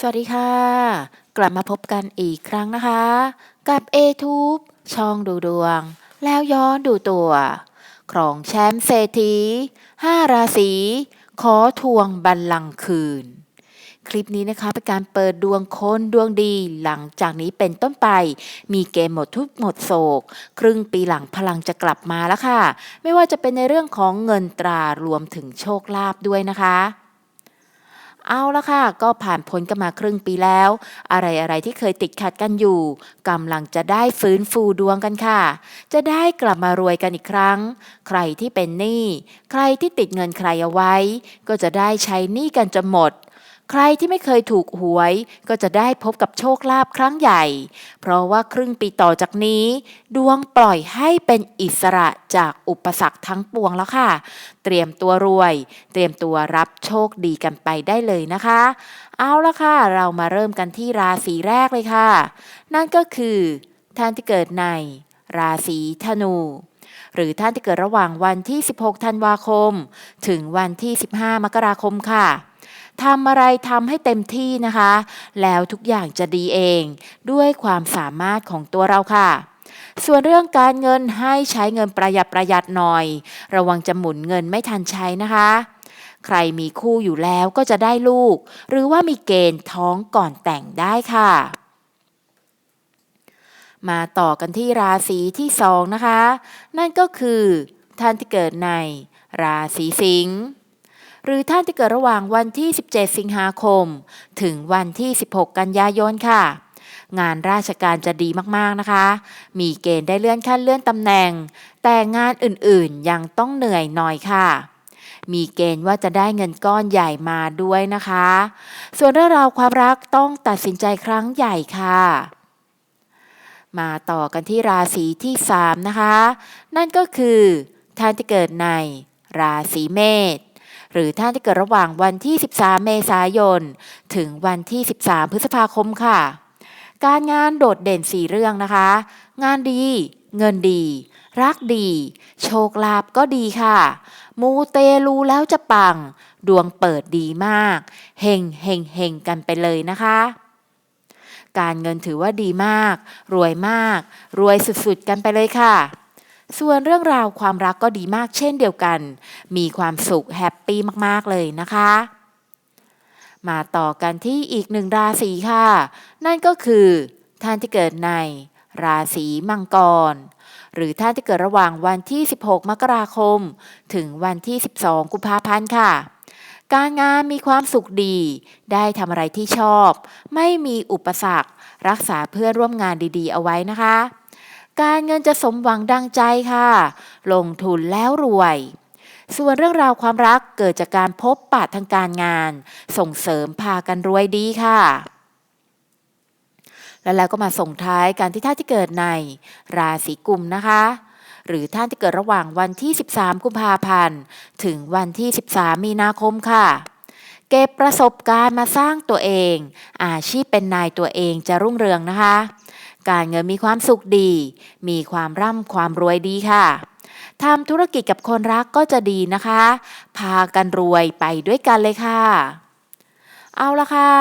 สวัสดีค่ะ กลับมาพบกันอีกครั้งนะคะ กับ a t u b e ช่องดูดวง แล้วย้อนดูตัวครองแชมป์เศรษฐี5 ราศี ขอทวงบัลลังก์คืน คลิปนี้นะคะเป็นการเปิดดวงคนดวงดีหลังจากนี้เป็นต้นไป มีเกมหมดทุกหมดโศก ครึ่งปีหลังพลังจะกลับมาแล้วค่ะ ไม่ว่าจะเป็นในเรื่องของเงินตรารวมถึงโชคลาภด้วยนะคะ เอาละค่ะ ก็ผ่านพ้นกันมาครึ่งปีแล้ว อะไรอะไรที่เคยติดขัดกันอยู่กำลังจะได้ฟื้นฟูดวงกันค่ะ จะได้กลับมารวยกันอีกครั้ง ใครที่เป็นหนี้ ใครที่ติดเงินใครเอาไว้ ก็จะได้ใช้หนี้กันจนหมด ใครที่ไม่เคยถูกหวยก็จะได้พบกับโชคลาภครั้งใหญ่ เพราะว่าครึ่งปีต่อจากนี้ ดวงปล่อยให้เป็นอิสระจากอุปสรรคทั้งปวงแล้วค่ะ เตรียมตัวรวย เตรียมตัวรับโชคดีกันไปได้เลยนะคะ เอาละค่ะ เรามาเริ่มกันที่ราศีแรกเลยค่ะ นั่นก็คือท่านที่เกิดใน ราศีธนูหรือท่านที่เกิดระหว่างวันที่ 16 ธันวาคม ถึงวันที่ 15 มกราคมค่ะ ทำอะไรทำให้เต็มที่นะคะ แล้วทุกอย่างจะดีเอง ด้วยความสามารถของตัวเราค่ะส่วนเรื่องการเงินให้ใช้เงินประหยัดประหยัดหน่อย ระวังจะหมุนเงินไม่ทันใช้นะคะ ใครมีคู่อยู่แล้วก็จะได้ลูก หรือว่ามีเกณฑ์ท้องก่อนแต่งได้ค่ะ มาต่อกันที่ราศีที่สองนะคะ นั่นก็คือท่านที่เกิดในราศีสิงห์ หรือท่านที่เกิดระหว่างวันที่ 17 สิงหาคม ถึงวันที่ 16 กันยายนค่ะ งานราชการจะดีมากๆนะคะ มีเกณฑ์ได้เลื่อนขั้นเลื่อนตำแหน่ง แต่งานอื่นๆยังต้องเหนื่อยหน่อยค่ะมีเกณฑ์ว่าจะได้เงินก้อนใหญ่มาด้วยนะคะ ส่วนเรื่องราวความรักต้องตัดสินใจครั้งใหญ่ค่ะ มาต่อกันที่ราศีที่ 3 นะคะ นั่นก็คือท่านที่เกิดในราศีเมษ หรือท่านที่เกิดระหว่างวันที่ 13 เมษายน ถึงวันที่ 13 พฤษภาคมค่ะ การงานโดดเด่น 4 เรื่องนะคะ งานดี เงินดี รักดี โชคลาภก็ดีค่ะ มูเตลูแล้วจะปัง ดวงเปิดดีมาก เฮงเฮงเฮงกันไปเลยนะคะการเงินถือว่าดีมาก รวยมาก รวยสุดๆ กันไปเลยค่ะ ส่วนเรื่องราวความรักก็ดีมากเช่นเดียวกัน มีความสุขแฮปปี้มากๆเลยนะคะ มาต่อกันที่อีกหนึ่งราศีค่ะ นั่นก็คือท่านที่เกิดในราศีมังกร หรือท่านที่เกิดระหว่างวันที่ 16 มกราคม ถึงวันที่ 12 กุมภาพันธ์ค่ะ การงานมีความสุขดี ได้ทำอะไรที่ชอบ ไม่มีอุปสรรค รักษาเพื่อนร่วมงานดีๆ เอาไว้นะคะ การเงินจะสมหวังดังใจค่ะ ลงทุนแล้วรวย ส่วนเรื่องราวความรักเกิดจากการพบปะทางการงาน ส่งเสริมพากันรวยดีค่ะ แล้วเราก็มาส่งท้ายการที่ท่านที่เกิดในราศีกุมนะคะ หรือท่านที่เกิดระหว่างวันที่ 13 กุมภาพันธ์ ถึงวันที่ 13 มีนาคมค่ะเก็บประสบการณ์มาสร้างตัวเอง อาชีพเป็นนายตัวเองจะรุ่งเรืองนะคะ การเงินมีความสุขดี มีความร่ำความรวยดีค่ะทำธุรกิจกับคนรักก็จะดีนะคะ พากันรวยไปด้วยกันเลยค่ะ เอาละค่ะ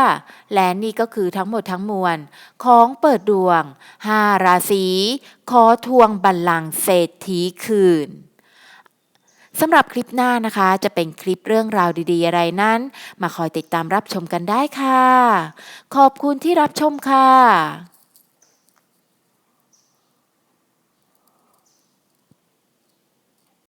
และนี่ก็คือทั้งหมดทั้งมวล ของเปิดดวง5ราศีขอทวงบัลลังก์เศรษฐีคืนสำหรับคลิปหน้านะคะจะเป็นคลิปเรื่องราวดีๆ อะไรนั้น มาคอยติดตามรับชมกันได้ค่ะ ขอบคุณที่รับชมค่ะ